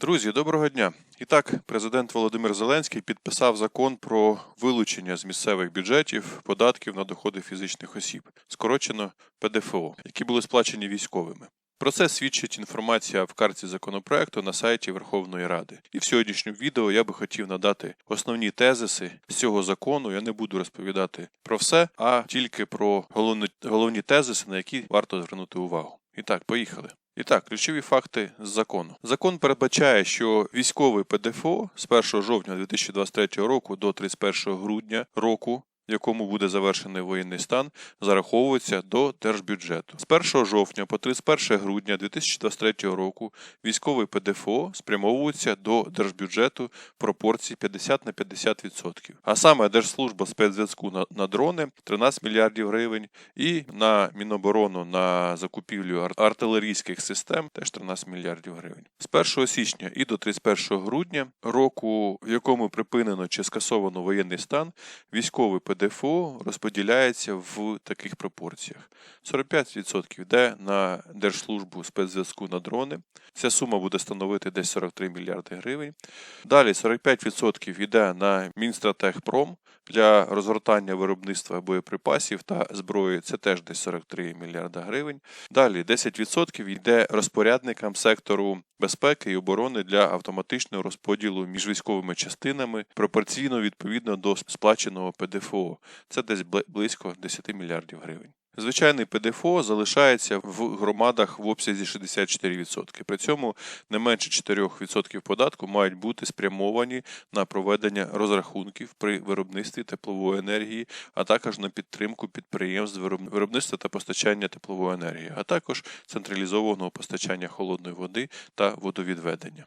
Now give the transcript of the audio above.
Друзі, доброго дня. І так, президент Володимир Зеленський підписав закон про вилучення з місцевих бюджетів податків на доходи фізичних осіб, скорочено ПДФО, які були сплачені військовими. Про це свідчить інформація в карті законопроекту на сайті Верховної Ради. І в сьогоднішньому відео я би хотів надати основні тезиси з цього закону. Я не буду розповідати про все, а тільки про головні, головні тезиси, на які варто звернути увагу. І так, поїхали. І так, ключові факти з закону. Закон передбачає, що військовий ПДФО з 1 жовтня 2023 року до 31 грудня року, якому буде завершений воєнний стан, зараховується до держбюджету. З 1 жовтня по 31 грудня 2023 року військовий ПДФО спрямовується до держбюджету в пропорції 50 на 50%. А саме Держслужба спецзв'язку на, на дрони 13 мільярдів гривень і на Міноборону на закупівлю артилерійських систем теж 13 мільярдів гривень. З 1 січня і до 31 грудня року, в якому припинено чи скасовано воєнний стан, військовий ПДФО розподіляється в таких пропорціях: 45% йде на Держслужбу спецзв'язку на дрони. Ця сума буде становити десь 43 мільярди гривень. Далі 45% йде на Мінстратегпром для розгортання виробництва боєприпасів та зброї. Це теж десь 43 мільярда гривень. Далі 10% йде розпорядникам сектору безпеки і оборони для автоматичного розподілу між військовими частинами пропорційно відповідно до сплаченого ПДФО. Це десь близько 10 мільярдів гривень. Звичайний ПДФО залишається в громадах в обсязі 64%. При цьому не менше 4% податку мають бути спрямовані на проведення розрахунків при виробництві теплової енергії, а також на підтримку підприємств виробництва та постачання теплової енергії, а також централізованого постачання холодної води та водовідведення.